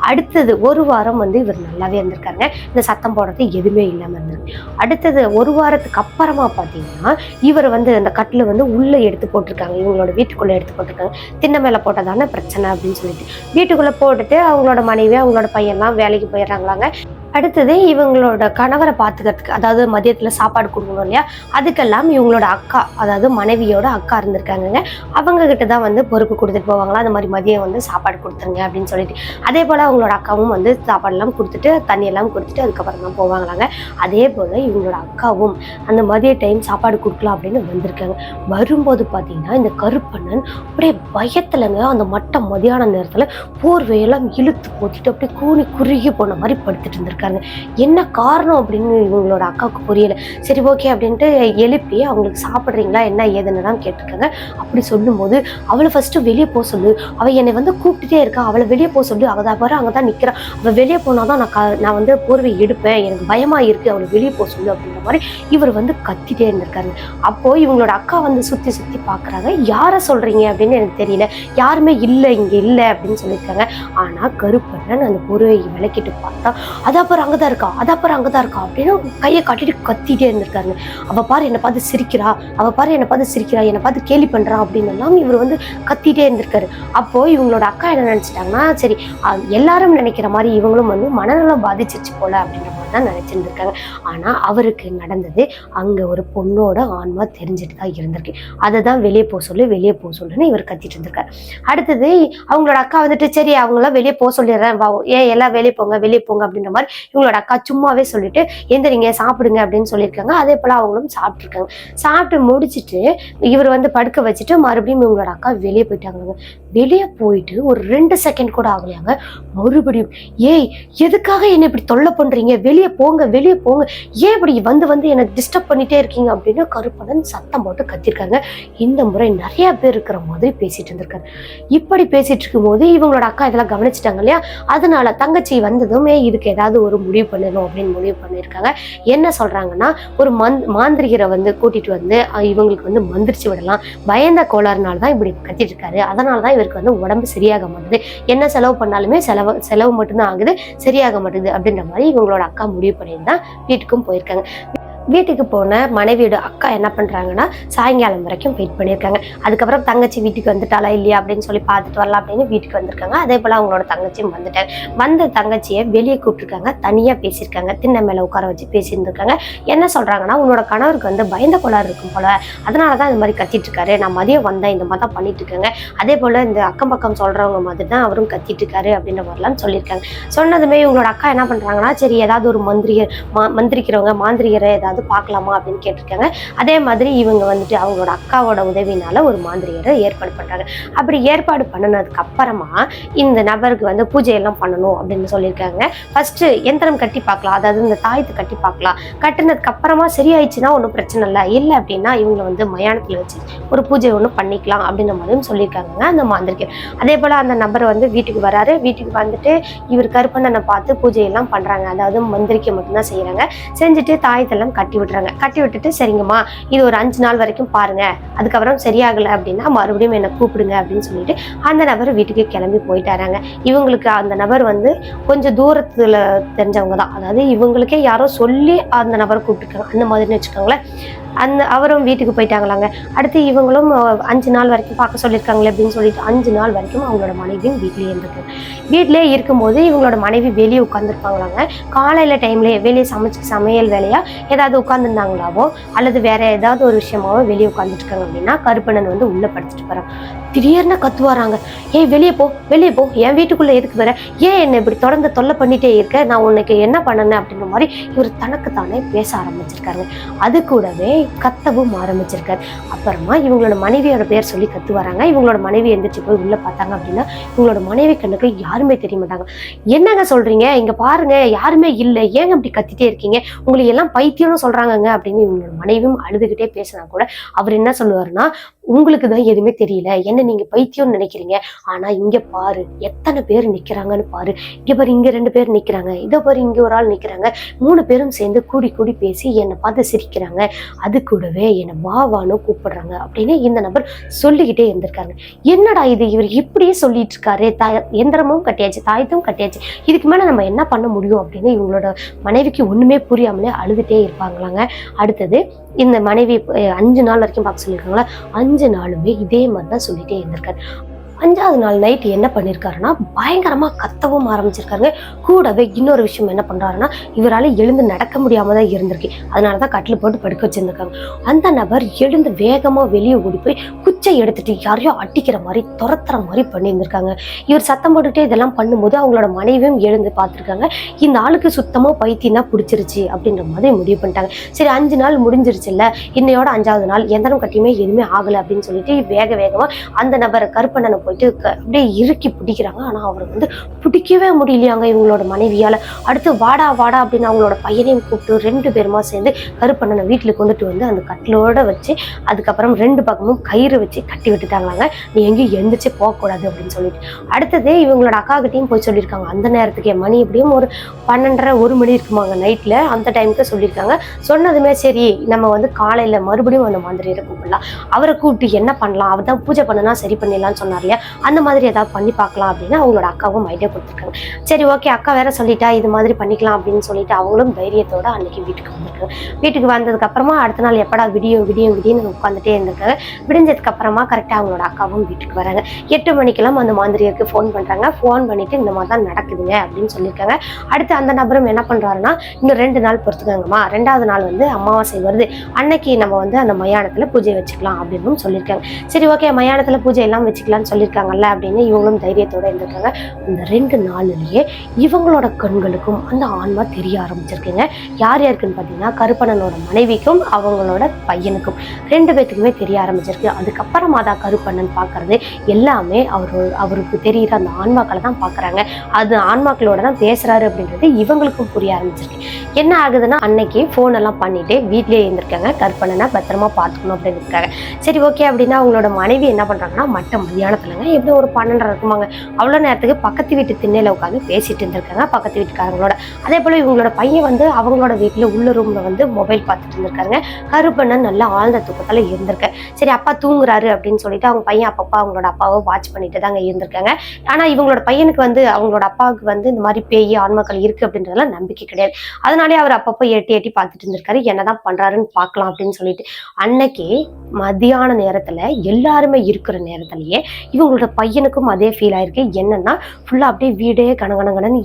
அடுத்தது ஒரு வாரம் வந்து இவர் நல்லாவே இருந்திருக்காங்க இந்த சத்தம் போடுறது எதுவுமே இல்லாமல் இருந்திருக்கு அடுத்தது ஒரு வாரத்துக்கு அப்புறமா பார்த்தீங்கன்னா இவர் வந்து அந்த கட்டில் வந்து உள்ளே எடுத்து போட்டிருக்காங்க. இவங்களோட வீட்டுக்குள்ளே எடுத்து போட்டிருக்காங்க. திண்ணை மேலே போட்டதான பிரச்சனை அப்படின்னு சொல்லிட்டு. வீட்டுக்குள்ளே போட்டுட்டு அவங்களோட மனைவி அவங்களோட பையன்லாம் வேலைக்கு போயிடுறாங்களாங்க. அடுத்தது இவங்களோட கணவரை பார்த்துக்கிறதுக்கு அதாவது மதியத்தில் சாப்பாடு கொடுக்கணும் இல்லையா? அதுக்கெல்லாம் இவங்களோட அக்கா அதாவது மனைவியோட அக்கா இருந்திருக்காங்கங்க. அவங்க கிட்ட தான் வந்து பொறுப்பு கொடுத்துட்டு போவாங்களா? அந்த மாதிரி மதியம் வந்து சாப்பாடு கொடுத்துருங்க அப்படின்னு சொல்லிட்டு. அதே போல் அவங்களோட அக்காவும் வந்து சாப்பாடெல்லாம் கொடுத்துட்டு தண்ணியெல்லாம் கொடுத்துட்டு அதுக்கப்புறம் தான் போவாங்களாங்க. அதே போல் இவங்களோட அக்காவும் அந்த மதிய டைம் சாப்பாடு கொடுக்கலாம் அப்படின்னு வந்திருக்காங்க. வரும்போது பார்த்தீங்கன்னா இந்த கருப்பண்ணன் அப்படியே பயத்துலங்க அந்த மட்டம் மதியான நேரத்தில் போர்வையெல்லாம் இழுத்து போத்திட்டு அப்படியே கூனி குறுகி போன மாதிரி படுத்துட்டு இருந்திருக்காங்க. என்ன காரணம் அப்படின்னு இவங்களோட அக்காவுக்கு புரியல. சரி ஓகே அப்படின்ட்டு எழுப்பி அவங்களுக்கு சாப்பிட்றீங்களா? என்ன ஏதுன்னு கேட்டிருக்காங்க. அப்படி சொல்லும்போது அவளை ஃபஸ்ட்டு வெளியே போக சொல்லு. அவள் என்னை வந்து கூப்பிட்டுட்டே இருக்கா. அவளை வெளியே போக சொல்லு. அவள் தான் பாரு அங்கே தான் நிற்கிறான் அவள் வெளியே போனால் தான் நான் க நான் வந்து போர்வை எடுப்பேன். எனக்கு பயமாக இருக்குது அவளை வெளியே போக சொல்லு அப்படின்ற மாதிரி இவர் வந்து கத்திட்டே இருந்திருக்காரு. அப்போது இவங்களோட அக்கா வந்து சுற்றி சுற்றி பார்க்குறாங்க யாரை சொல்கிறீங்க அப்படின்னு எனக்கு தெரியல. யாருமே இல்லை இங்கே இல்லை அப்படின்னு சொல்லியிருக்காங்க ஆனால் கருப்பண்ணன் அந்த போர்வையை விளக்கிட்டு பார்த்தா அதாப்பர் அப்புறம் அங்கே தான் இருக்கா? அதாப்பர் அப்புறம் அங்கே தான் இருக்கா? அப்படின்னு கையை காட்டிட்டு கத்திட்டே இருந்திருக்காரு அவள் பாரு என்னை பார்த்து சிரிக்கிறா. அவள் பாரு என்னை பார்த்து சிரிக்கிறா. என்னை பார்த்து கேலி பண்ணுறா அப்படின்னு எல்லாம் இவர் வந்து கத்திட்டே இருந்திருக்காரு. அப்போது இவங்களோட அக்கா என்ன நினச்சிட்டாங்கன்னா சரி எல்லாரும் நினைக்கிற மாதிரி இவங்களும் வந்து மனநலம் பாதிச்சிருச்சு போல அப்படின்ற தான் நினச்சிட்டு இருக்காங்க ஆனால் அவருக்கு நடந்தது அங்கே ஒரு பொண்ணோட ஆன்மா தெரிஞ்சுட்டு தான் இருந்திருக்கு. அதை தான் வெளியே போக சொல்லி வெளியே போக சொல்லுன்னு இவர் கத்திட்டு இருந்திருக்காரு. அடுத்தது அவங்களோட அக்கா வந்துட்டு சரி அவங்களாம் வெளியே போக சொல்லிடுறேன். வா ஏன் எல்லாம் வெளியே போங்க வெளியே போங்க அப்படின்ற மாதிரி இவங்களோட அக்கா சும்மாவே சொல்லிட்டு எந்திரிங்க சாப்பிடுங்க அப்படின்னு சொல்லியிருக்காங்க. அதே போல் அவங்களும் சாப்பிட்ருக்காங்க சாப்பிட்டு முடிச்சிட்டு இவர் வந்து படுக்க வச்சுட்டு மறுபடியும் இவங்களோட அக்கா வெளியே போயிட்டாங்க. வெளியே போயிட்டு ஒரு ரெண்டு செகண்ட் கூட ஆகலையாங்க. மறுபடியும் ஏய் எதுக்காக என்னை இப்படி தொல்லை பண்றீங்க? வெளியே போங்க வெளியே போங்க. ஏன் இப்படி வந்து வந்து என்னை டிஸ்டர்ப் பண்ணிட்டே இருக்கீங்க அப்படின்னு கருப்பணன் சத்தம் போட்டு கத்திருக்காங்க. இந்த முறை நிறைய பேர் இருக்கிற மாதிரி பேசிட்டு இருந்திருக்காரு இப்படி பேசிட்டு இருக்கும்போது இவங்களோட அக்கா இதெல்லாம் கவனிச்சிட்டாங்க இல்லையா? அதனால தங்கச்சி வந்ததுமே இதுக்கு ஏதாவது ஒரு முடிவு பண்ணணும் அப்படின்னு முடிவு பண்ணியிருக்காங்க. என்ன சொல்றாங்கன்னா ஒரு மந் மாந்திரிகரை வந்து கூட்டிட்டு வந்து இவங்களுக்கு வந்து மந்திரிச்சு விடலாம். பயந்த கோளாறுனால தான் இப்படி கத்திட்டு இருக்காரு அதனால தான் இவருக்கு வந்து உடம்பு சரியாக மாட்டுது. என்ன செலவு பண்ணாலுமே செலவு செலவு மட்டும்தான் ஆகுது சரியாக மாட்டுது அப்படின்ற மாதிரி இவங்களோட அக்கா முடிவு பண்ணிட்டு வீட்டுக்கும் போயிருக்காங்க. வீட்டுக்கு போன மனைவியோட அக்கா என்ன பண்ணுறாங்கன்னா சாயங்காலம் வரைக்கும் வெயிட் பண்ணியிருக்காங்க. அதுக்கப்புறம் தங்கச்சி வீட்டுக்கு வந்துட்டாளா இல்லையா அப்படின்னு சொல்லி பார்த்துட்டு வரலாம் அப்படின்னு வீட்டுக்கு வந்திருக்காங்க. அதே போல் அவங்களோட தங்கச்சியும் வந்துட்டாங்க. வந்த தங்கச்சியை வெளியே கூப்பிட்டுருக்காங்க. தனியாக பேசியிருக்காங்க. திண்ணை மேலே உட்கார வச்சு பேசியிருந்திருக்காங்க. என்ன சொல்கிறாங்கன்னா உன்னோட கணவருக்கு வந்து பயந்த கோளாறு இருக்கும் போல. அதனால தான் இந்த மாதிரி கத்திட்டு இருக்காரு. நான் மதியம் வந்தேன் இந்த மாதிரி தான் பண்ணிட்டு இருக்காங்க. அதே போல் இந்த அக்கம் பக்கம் சொல்கிறவங்க மாதிரி தான் அவரும் கத்திட்டு இருக்காரு அப்படின்ற மாதிரிலாம் சொல்லியிருக்காங்க. சொன்னதுமே இவங்களோட அக்கா என்ன பண்ணுறாங்கன்னா சரி ஏதாவது ஒரு மந்திரியர் மா மந்திரிக்கிறவங்க மாந்திரிகரை ஏதாவது பார்க்கலாமா அப்படின்னு கேட்டிருக்காங்க. அதே மாதிரி இவங்க வந்துட்டு அவங்களோட அக்காவோட உதவினால ஒரு மாந்திரியரை ஏற்பாடு பண்ணுறாங்க அப்படி ஏற்பாடு பண்ணினதுக்கு அப்புறமா இந்த நபருக்கு வந்து பூஜையெல்லாம் பண்ணணும் அப்படின்னு சொல்லியிருக்காங்க. ஃபர்ஸ்ட் எந்திரம் கட்டி பார்க்கலாம். அதாவது இந்த தாயத்தை கட்டி பார்க்கலாம். கட்டினதுக்கு அப்புறமா சரியாயிடுச்சுன்னா ஒன்றும் பிரச்சனை இல்லை. இல்லை அப்படின்னா இவங்களை வந்து மயானத்தில் வச்சு ஒரு பூஜை ஒன்று பண்ணிக்கலாம் அப்படின்ற மாதிரியும் சொல்லியிருக்காங்க அந்த மாந்திரிகர். அதே போல் அந்த நபர் வந்து வீட்டுக்கு வராரு. வீட்டுக்கு வந்துட்டு இவர் கருப்பண்ணனை பார்த்து பூஜையெல்லாம் பண்ணுறாங்க அதாவது மந்திரிக்க மட்டும்தான் செய்கிறாங்க செஞ்சுட்டு தாயத்தெல்லாம் கட்டி விட்டுறாங்க. கட்டி விட்டுட்டு சரிங்கம்மா இது ஒரு அஞ்சு நாள் வரைக்கும் பாருங்க. அதுக்கப்புறம் சரியாகலை அப்படின்னா மறுபடியும் என்னை கூப்பிடுங்க அப்படின்னு சொல்லிட்டு அந்த நபர் வீட்டுக்கு கிளம்பி போயிட்டாராங்க. இவங்களுக்கு அந்த நபர் வந்து கொஞ்சம் தூரத்துல தெரிஞ்சவங்க தான். அதாவது இவங்களுக்கே யாரோ சொல்லி அந்த நபரை கூப்பிட்டுருக்காங்க. அந்த மாதிரின்னு வச்சுக்கோங்களேன். அந்த அவரும் வீட்டுக்கு போயிட்டாங்களாங்க. அடுத்து இவங்களும் அஞ்சு நாள் வரைக்கும் பார்க்க சொல்லியிருக்காங்களே அப்படின்னு சொல்லிட்டு அஞ்சு நாள் வரைக்கும் அவங்களோட மனைவியும் வீட்லேயே இருந்திருக்கு. வீட்டிலே இருக்கும்போது இவங்களோட மனைவி வெளியே உட்காந்துருப்பாங்களாங்க காலையில் டைம்ல வெளியே சமைச்சு சமையல் வேலையா ஏதாவது உட்காந்துருந்தாங்களாவோ அல்லது வேற ஏதாவது ஒரு விஷயமாவோ வெளியே உட்காந்துருக்காங்க அப்படின்னா கருப்பணன் வந்து உள்ளே படுத்துட்டு போகிறான் திடீர்னு கத்துவாராங்க. ஏய் வெளியே போ வெளியே போ. என் வீட்டுக்குள்ளே எதுக்கு வர? ஏன் என்னை இப்படி தொடர்ந்து தொல்லை பண்ணிட்டே இருக்க? நான் உனக்கு என்ன பண்ணனேன் அப்படின்ற மாதிரி இவர் தனக்கு தானே பேச ஆரம்பிச்சிருக்காருங்க அது கூடவே கத்தவும் ஆரம்பிச்சிருக்காரு. அப்புறமா இவங்களோட மனைவியோட பேர் சொல்லி கத்து வராங்க இவங்களோட மனைவி எந்திரிச்சு போய் உள்ள பார்த்தாங்க அப்படின்னா இவங்களோட மனைவி கண்ணுக்கு யாருமே தெரிய மாட்டாங்க. என்னங்க சொல்றீங்க? இங்க பாருங்க யாருமே இல்லை. ஏங்க அப்படி கத்திட்டே இருக்கீங்க? உங்களை எல்லாம் பைத்தியம்னு சொல்றாங்கங்க அப்படின்னு இவங்களோட மனைவியும் அழுதுகிட்டே பேசினா கூட அவர் என்ன சொல்லுவாருன்னா உங்களுக்கு தான் எதுவுமே தெரியல. என்ன நீங்க பைத்தியம்னு நினைக்கிறீங்க. ஆனா இங்க பாரு எத்தனை பேர் நிக்கிறாங்கன்னு பாரு. இங்க பாரு இங்க ரெண்டு பேர் நிக்கிறாங்க. இதை பாரு இங்க ஒரு ஆள் நிக்கிறாங்க. மூணு பேரும் சேர்ந்து கூடி கூடி பேசி என்னை பார்த்து சிரிக்கிறாங்க. அது கூடவே என்னை வாவான்னு கூப்பிடுறாங்க அப்படின்னு இந்த நபர் சொல்லிக்கிட்டே இருந்திருக்காங்க என்னடா இது? இவர் இப்படியே சொல்லிட்டு இருக்காரு தாய் எந்திரமும் கட்டியாச்சு தாயத்தும் கட்டியாச்சு. இதுக்கு மேல நம்ம என்ன பண்ண முடியும் அப்படின்னு இவங்களோட மனைவிக்கு ஒண்ணுமே புரியாமலே அழுதுட்டே இருப்பாங்களாங்க. அடுத்தது இந்த மனைவி அஞ்சு நாள் வரைக்கும் பார்க்க சொல்லியிருக்காங்களா? அஞ்சு நாளுமே இதே மாதிரி தான் சொல்லிட்டு இருந்திருக்காரு அஞ்சாவது நாள் நைட் என்ன பண்ணியிருக்காருன்னா பயங்கரமாக கத்தவும் ஆரம்பிச்சிருக்காருங்க. கூடவே இன்னொரு விஷயம் என்ன பண்ணுறாருன்னா இவரால் எழுந்து நடக்க முடியாமல் தான் இருந்திருக்கு. அதனால தான் கட்டில் போட்டு படுக்க வச்சுருந்துருக்காங்க. அந்த நபர் எழுந்து வேகமாக வெளியே ஓடி போய் குச்சை எடுத்துட்டு யாரையோ அடிக்கிற மாதிரி துரத்துற மாதிரி பண்ணியிருந்திருக்காங்க இவர் சத்தம் போட்டுட்டே இதெல்லாம் பண்ணும்போது அவங்களோட மனைவியும் எழுந்து பார்த்துருக்காங்க. இந்த ஆளுக்கு சுத்தமாக பைத்தியம்னா பிடிச்சிருச்சு அப்படின்ற மாதிரி முடிவு பண்ணிட்டாங்க. சரி அஞ்சு நாள் முடிஞ்சிருச்சுல்ல இன்னையோட அஞ்சாவது நாள் எந்தனம் கட்டியுமே எதுவுமே ஆகலை அப்படின்னு சொல்லிட்டு வேக வேகமாக அந்த நபரை கருப்பண்ணனை போயிட்டு அப்படியே இறுக்கி பிடிக்கிறாங்க. ஆனால் அவர் வந்து பிடிக்கவே முடியலையாங்க இவங்களோட மனைவியால். அடுத்து வாடா வாடா அப்படின்னு அவங்களோட பையனையும் கூப்பிட்டு ரெண்டு பேருமா சேர்ந்து கருப்பண்ணனை வீட்டில் கொண்டுட்டு வந்து அந்த கட்டிலோட வச்சு அதுக்கப்புறம் ரெண்டு பக்கமும் கயிறு வச்சு கட்டி விட்டுட்டாங்களாங்க. நீ எங்கேயும் எழுந்திரிச்சு போகக்கூடாது அப்படின்னு சொல்லிட்டு. அடுத்தது இவங்களோட அக்கா கிட்டயும் போய் சொல்லியிருக்காங்க. அந்த நேரத்துக்கே மணி எப்படியும் ஒரு பன்னெண்டரை ஒரு மணி இருக்குமாங்க நைட்டில் அந்த டைமுக்கு சொல்லியிருக்காங்க. சொன்னதுமே சரி நம்ம வந்து காலையில் மறுபடியும் அந்த மாதிரி கூப்பிடலாம். அவரை கூப்பிட்டு என்ன பண்ணலாம்? அவர் தான் பூஜை பண்ணனா சரி பண்ணிடலாம்னு சொன்னார் இல்லையா? அந்த மாதிரி ஏதாவது பண்ணி பார்க்கலாம் அப்படின்னு அவங்களோட அக்காவும் ஐடியா கொடுத்துருக்காங்க. சரி ஓகே அக்கா வேற சொல்லிட்டா இது மாதிரி பண்ணிக்கலாம் அப்படின்னு சொல்லிட்டு அவங்களும் தைரியத்தோட அன்னைக்கு வீட்டுக்கு வந்திருக்காங்க வீட்டுக்கு வந்ததுக்கு அப்புறமா அடுத்த நாள் எப்படா விடியும் விடியும் விடியன்னு உட்காந்துட்டே இருந்திருக்காங்க விடிஞ்சதுக்கு அப்புறமா கரெக்டாக அவங்களோட அக்காவும் வீட்டுக்கு வராங்க. எட்டு மணிக்கெல்லாம் அந்த மாந்திரிக்கு ஃபோன் பண்றாங்க. ஃபோன் பண்ணிட்டு இந்த மாதிரி தான் நடக்குதுங்க அப்படின்னு சொல்லியிருக்காங்க. அடுத்து அந்த நபரும் என்ன பண்றாருன்னா இன்னும் ரெண்டு நாள் பொறுத்துக்காங்கம்மா. ரெண்டாவது நாள் வந்து அமாவாசை வருது. அன்னைக்கு நம்ம வந்து அந்த மயானத்துல பூஜை வச்சுக்கலாம் அப்படின்னு சொல்லியிருக்காங்க. சரி ஓகே மயானத்துல பூஜை எல்லாம் வச்சுக்கலாம்னு இருக்காங்கல்ல அப்படின்னு இவங்களும் தைரியத்தோடு இருந்திருக்காங்க. இந்த ரெண்டு நாள்லயே இவங்களோட கண்களுக்கும் அந்த ஆன்மா தெரிய ஆரம்பிச்சிருக்குங்க. யார் யாருக்குன்னு பார்த்தீங்கன்னா கருப்பணனோட மனைவிக்கும் அவங்களோட பையனுக்கும் ரெண்டு பேத்துக்குமே தெரிய ஆரம்பிச்சிருக்கு. அதுக்கப்புறமா தான் கருப்பண்ணன் பார்க்கறது எல்லாமே அவர் அவருக்கு தெரிகிற அந்த ஆன்மாக்களை தான் பார்க்குறாங்க. அது ஆன்மாக்களோட தான் பேசுகிறாரு அப்படின்றது இவங்களுக்கும் புரிய ஆரம்பிச்சிருக்கு. என்ன ஆகுதுன்னா அன்னைக்கு ஃபோன் எல்லாம் பண்ணிட்டு வீட்லேயே இருந்திருக்காங்க. கற்பனைனா பத்திரமா பார்த்துக்கணும் அப்படின்னு இருக்காங்க. சரி ஓகே அப்படின்னா அவங்களோட மனைவி என்ன பண்ணுறாங்கன்னா மட்ட மதியானத்தில் மதியானத்துலங்க எப்படி ஒரு பன்னெண்டரை இருக்குமாங்க. அவ்வளோ நேரத்துக்கு பக்கத்து வீட்டு திண்ணையில உட்காந்து பேசிட்டு இருந்திருக்காங்க பக்கத்து வீட்டுக்காரங்களோட. அதே போல் இவங்களோட பையன் வந்து அவங்களோட வீட்டுல உள்ள ரூம்ல வந்து மொபைல் பார்த்துட்டு இருந்திருக்காருங்க. கருப்பண்ணன் நல்லா ஆழ்ந்த தூக்கத்துல இருந்திருக்காரு சரி அப்பா தூங்குறாரு அப்படின்னு சொல்லிட்டு அவங்க பையன் அப்பப்பா அவங்களோட அப்பாவை வாட்ச் பண்ணிட்டு தாங்க இருந்திருக்காங்க ஆனா இவங்களோட பையனுக்கு வந்து அவங்களோட அப்பாவுக்கு வந்து இந்த மாதிரி பேய் ஆன்மக்கள் இருக்கு அப்படின்றதெல்லாம் நம்பிக்கை கிடையாது. அதனாலே அவர் அப்பப்போ எட்டி எட்டி பார்த்துட்டு இருந்திருக்காரு. என்னதான் பண்றாருன்னு பார்க்கலாம் அப்படின்னு சொல்லிட்டு. அன்னைக்கு மதியான நேரத்துல எல்லாருமே இருக்கிற நேரத்திலேயே இவங்களோட பையனுக்கும் அதே ஃபீல் ஆயிருக்கு. என்னன்னா ஃபுல்லா அப்படியே வீடே கனகனகனன்னு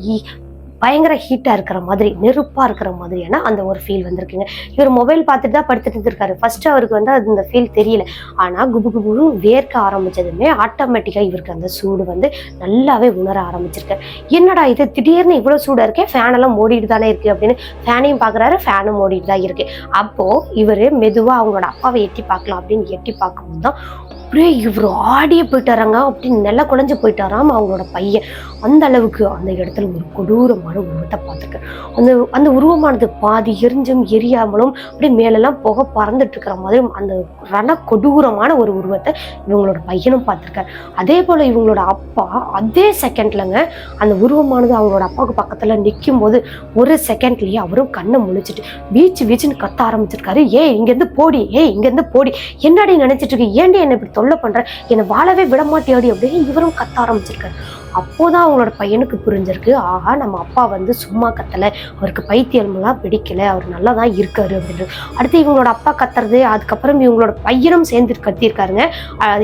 பயங்கர ஹீட்டாக இருக்கிற மாதிரி நெருப்பாக இருக்கிற மாதிரியான அந்த ஒரு ஃபீல் வந்திருக்குங்க. இவர் மொபைல் பார்த்துட்டு தான் படுத்துட்டு இருந்திருக்காரு. ஃபர்ஸ்ட் அவருக்கு வந்து அது இந்த ஃபீல் தெரியல. ஆனால் குபு குபுன்னு வேர்க்க ஆரம்பிச்சதுமே ஆட்டோமேட்டிக்காக இவருக்கு அந்த சூடு வந்து நல்லாவே உணர ஆரம்பிச்சிருக்கு. என்னடா இது? திடீர்னு இவ்வளோ சூடாக இருக்கே ஃபேனெல்லாம் ஓடிட்டு தானே இருக்குது அப்படின்னு ஃபேனையும் பார்க்குறாரு ஃபேனும் ஓடிட்டு தான் இருக்குது அப்போது இவர் மெதுவாக அவங்களோட அப்பாவை எட்டி பார்க்கலாம் அப்படின்னு எட்டி பார்க்கும்போது தான் அப்படியே இவர் ஆடியே போயிட்டாராங்க அப்படின்னு நில குழஞ்சு போயிட்டாராம் அவங்களோட பையன். அந்த அளவுக்கு அந்த இடத்துல ஒரு கொடூரமான உருவத்தை பார்த்துருக்கேன். அந்த அந்த உருவமானது பாதி எரிஞ்சும் எரியாமலும் அப்படியே மேலெல்லாம் புகை பறந்துட்டு இருக்கிற மாதிரி அந்த ரண கொடூரமான ஒரு உருவத்தை இவங்களோட பையனும் பார்த்துருக்காரு. அதே போல் இவங்களோட அப்பா அதே செகண்ட்லங்க அந்த உருவமானது அவங்களோட அப்பாவுக்கு பக்கத்தில் நிற்கும் போது ஒரு செகண்ட்லேயே அவரும் கண்ணை முழிச்சிட்டு வீச்சு வீச்சுன்னு கத்த ஆரம்பிச்சிருக்காரு. ஏய் இங்கேருந்து போடி ஏய் இங்கேருந்து போடி. என்னடி நினச்சிட்டு இருக்கு? ஏன்டி என்னை இப்படி தொல்லை பண்ணுறேன் என்னை வாழவே விட மாட்டியாடி அப்படின்னு இவரும் கத்த ஆரம்பிச்சிருக்காரு. அப்போதான் அவங்களோட பையனுக்கு புரிஞ்சிருக்கு. ஆஹா நம்ம அப்பா வந்து சும்மா கத்தலை. அவருக்கு பைத்தியம்லாம் பிடிக்கல. அவர் நல்லா தான் இருக்காரு அப்படின்னு. அடுத்து இவங்களோட அப்பா கத்துறது அதுக்கப்புறம் இவங்களோட பையனும் சேர்ந்து கத்தியிருக்காருங்க.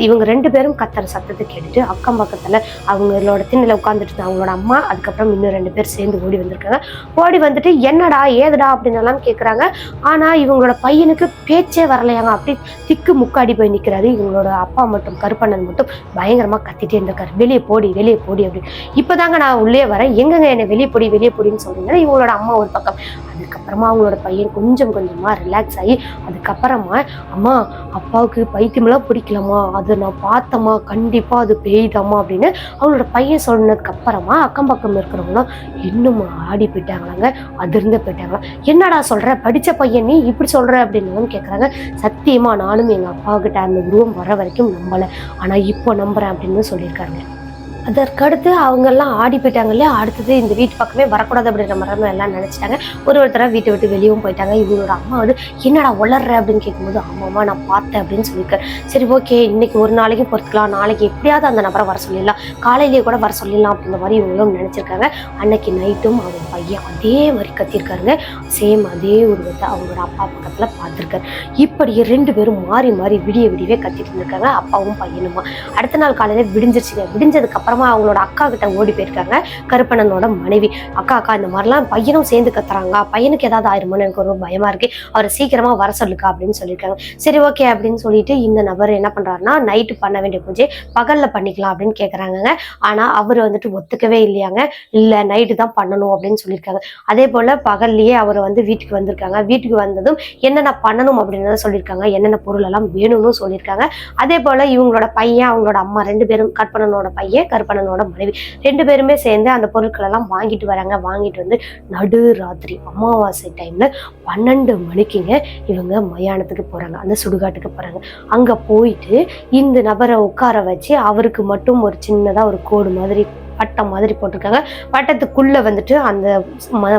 இவங்க ரெண்டு பேரும் கத்துற சத்தத்தை கேட்டுட்டு அக்கம் பக்கத்தில் அவங்களோட திண்ணில் உட்காந்துட்டு இருந்த அவங்களோட அம்மா அதுக்கப்புறம் இன்னும் ரெண்டு பேர் சேர்ந்து ஓடி வந்திருக்காங்க. ஓடி வந்துட்டு என்னடா ஏதுடா? அப்படின்னு எல்லாம் கேட்குறாங்க ஆனால் இவங்களோட பையனுக்கு பேச்சே வரலையாங்க. அப்படி திக்கு முக்காடி போய் நிற்கிறாரு இவங்களோட அப்பா மட்டும் கருப்பண்ணன் மட்டும் பயங்கரமாக கத்திட்டே இருந்திருக்காரு. வெளியே போடி வெளியே போடி. அப்படி அப்படி. இப்போதாங்க நான் உள்ளே வரேன். எங்கங்க என்னை வெளியே பொடி வெளியே பொடின்னு சொல்றீங்க இவங்களோட அம்மா ஒரு பக்கம். அதுக்கப்புறமா அவங்களோட பையன் கொஞ்சம் கொஞ்சமா ரிலாக்ஸ் ஆகி அதுக்கப்புறமா அம்மா அப்பாவுக்கு பைத்தியமெல்லாம் பிடிக்கலாமா அதை நான் பார்த்தம்மா. கண்டிப்பா அது பெய்தம்மா. அப்படின்னு அவங்களோட பையன் சொன்னதுக்கு அப்புறமா அக்கம் பக்கம் இருக்கிறவங்களும் இன்னும் ஆடி போயிட்டாங்களாங்க? அதிர்ந்து போயிட்டாங்களா? என்னடா சொல்ற? படிச்ச பையன் நீ இப்படி சொல்ற? அப்படின்னு கேட்குறாங்க சத்தியமாக நானும் எங்க அப்பா கிட்ட அந்த உருவம் வர வரைக்கும் நம்பல. ஆனா இப்போ நம்புறேன் அப்படின்னு சொல்லியிருக்காங்க. அதற்கடுத்து அவங்கெல்லாம் ஆடி போயிட்டாங்க இல்லையா? அடுத்தது இந்த வீட்டு பக்கமே வரக்கூடாது அப்படின்ற மாதிரி எல்லாம் நினச்சிட்டாங்க. ஒரு ஒருத்தர வீட்டை விட்டு வெளியவும் போயிட்டாங்க. இவங்களோட அம்மா வந்து என்னடா உளர்ற? அப்படின்னு கேட்கும்போது ஆமாம்மா நான் பார்த்தேன் அப்படின்னு சொல்லியிருக்கேன் சரி ஓகே இன்னைக்கு ஒரு நாளைக்கு பொறுத்துக்கலாம். நாளைக்கு எப்படியாவது அந்த நபரை வர சொல்லிடலாம். காலையிலேயே கூட வர சொல்லிடலாம் அப்படின்ற மாதிரி இவங்களும் நினச்சிருக்காங்க. அன்னைக்கு நைட்டும் அவங்க பையன் அதே மாதிரி கத்திருக்காருங்க. சேம் அதே உருவத்தை அவங்களோட அப்பா பக்கத்தில் பார்த்துருக்காரு. இப்படியே ரெண்டு பேரும் மாறி மாறி விடிய விடியவே கத்திட்டு இருந்திருக்காங்க. அப்பாவும் பையனுமா. அடுத்த நாள் காலையில் விடிஞ்சிருச்சுங்க. விடிஞ்சதுக்கப்புறம் அப்புறமா அவங்களோட அக்கா கிட்ட ஓடி போயிருக்காங்க. கருப்பண்ணனோட மனைவி. அக்கா அக்கா இந்த மாதிரிலாம் பையனும் சேர்ந்து கத்துறாங்க. பையனுக்கு ஏதாவது ஆயிருமோன்னு எனக்கு ரொம்ப பயமா இருக்கு. அவரை சீக்கிரமா வர சொல்லுக்கா அப்படின்னு சொல்லியிருக்காங்க. சரி ஓகே அப்படின்னு சொல்லிட்டு இந்த நபர் என்ன பண்றாருன்னா நைட்டு பண்ண வேண்டிய பூஜை பகல்ல பண்ணிக்கலாம் அப்படின்னு கேட்கறாங்க ஆனா அவர் வந்துட்டு ஒத்துக்கவே இல்லையாங்க. இல்ல நைட்டு தான் பண்ணணும் அப்படின்னு சொல்லியிருக்காங்க. அதே போல பகல்லையே அவர் வந்து வீட்டுக்கு வந்திருக்காங்க. வீட்டுக்கு வந்ததும் என்னென்ன பண்ணணும் அப்படின்றத சொல்லியிருக்காங்க. என்னென்ன பொருள் எல்லாம் வேணும்னு சொல்லியிருக்காங்க. அதே போல இவங்களோட பையன் அவங்களோட அம்மா ரெண்டு பேரும் கற்பனனோட பையன் கற்பனனோட மனைவி. ரெண்டு பேருமே சேர்ந்து அந்த பொருட்கள் எல்லாம் வாங்கிட்டு வராங்க. வாங்கிட்டு வந்து நடு ராத்திரி அமாவாசை டைம்ல பன்னெண்டு மணிக்குங்க இவங்க மயானத்துக்கு போறாங்க. அந்த சுடுகாட்டுக்கு போறாங்க. அங்க போயிட்டு இந்த நபரை உட்கார வச்சு அவருக்கு மட்டும் ஒரு சின்னதா ஒரு கோடு மாதிரி பட்டம் மாதிரி போட்டிருக்காங்க. பட்டத்துக்குள்ளே வந்துட்டு அந்த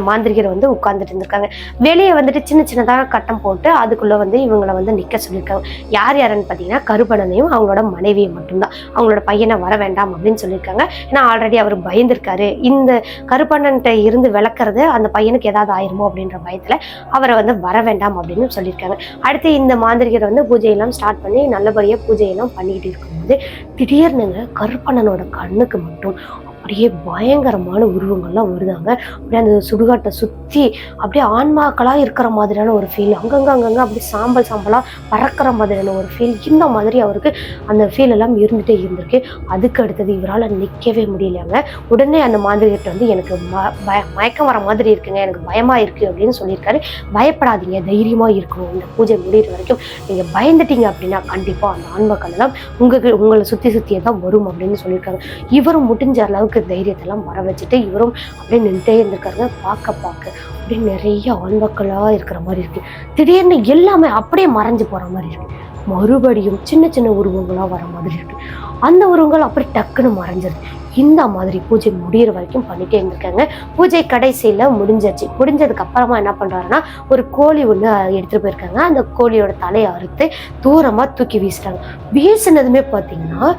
மாந்திரிகர் வந்து உட்கார்ந்துட்டு இருந்திருக்காங்க. வெளியே வந்துட்டு சின்ன சின்னதாக கட்டம் போட்டு அதுக்குள்ளே வந்து இவங்களை வந்து நிற்க சொல்லியிருக்காங்க. யார் யாருன்னு பார்த்தீங்கன்னா கருப்பணனையும் அவங்களோட மனைவியை மட்டும்தான். அவங்களோட பையனை வர வேண்டாம் அப்படின்னு சொல்லியிருக்காங்க. ஏன்னா ஆல்ரெடி அவர் பயந்துருக்காரு. இந்த கருப்பண்ணன்ட்ட இருந்து விளக்குறது அந்த பையனுக்கு ஏதாவது ஆயிருமோ அப்படின்ற பயத்தில் அவரை வந்து வர வேண்டாம் அப்படின்னு சொல்லியிருக்காங்க. அடுத்து இந்த மாந்திரிகர் வந்து பூஜையெல்லாம் ஸ்டார்ட் பண்ணி நல்லபடியாக பூஜையெல்லாம் பண்ணிக்கிட்டு இருக்கும்போது திடீர்னுங்க கருப்பண்ணனோட கண்ணுக்கு மட்டும் அப்படியே பயங்கரமான உருவங்கள்லாம் வருதாங்க. அப்படியே அந்த சுடுகாட்டை சுற்றி அப்படியே ஆன்மாக்களாக இருக்கிற மாதிரியான ஒரு ஃபீல் அங்கங்க அங்கங்கே அப்படியே சாம்பல் சாம்பலாக பறக்கிற மாதிரியான ஒரு ஃபீல் இந்த மாதிரி அவருக்கு அந்த ஃபீல் எல்லாம் இருந்துகிட்டே இருந்திருக்கு. அதுக்கு அடுத்தது இவரால் நிற்கவே முடியலையாங்க உடனே அந்த மாதிரிகிட்ட வந்து எனக்கு ம பய- மயக்கம் வர மாதிரி இருக்குங்க. எனக்கு பயமாக இருக்குது அப்படின்னு சொல்லியிருக்காரு. பயப்படாதீங்க தைரியமாக இருக்கணும். இந்த பூஜை முடிகிற வரைக்கும் நீங்கள் பயந்துட்டீங்க அப்படின்னா கண்டிப்பாக அந்த ஆன்மாக்கள் எல்லாம் உங்களுக்கு உங்களை சுற்றி சுற்றியே தான் வரும் அப்படின்னு சொல்லியிருக்காங்க. இவரும் முடிஞ்ச அளவுக்கு தைரியத்தெல்லாம் வர வச்சுட்டு இவரும் அப்படியே நின்றுட்டே இருந்திருக்காருங்க. பார்க்க பார்க்க. அப்படியே நிறைய ஆண்மக்களாக இருக்கிற மாதிரி இருக்கு. திடீர்னு எல்லாமே அப்படியே மறைஞ்சு போகிற மாதிரி இருக்குது மறுபடியும் சின்ன சின்ன உருவங்களாக வர மாதிரி இருக்குது அந்த உருவங்கள் அப்படியே டக்குன்னு மறைஞ்சிருது. இந்த மாதிரி பூஜை முடியிற வரைக்கும் பண்ணிகிட்டே இருந்திருக்காங்க. பூஜை கடைசியில் முடிஞ்சிருச்சு. முடிஞ்சதுக்கு அப்புறமா என்ன பண்ணுறாருன்னா ஒரு கோழி ஒன்று எடுத்துகிட்டு போயிருக்காங்க. அந்த கோழியோட தலையை அறுத்து தூரமாக தூக்கி வீசுகிறாங்க வீசினதுமே பார்த்தீங்கன்னா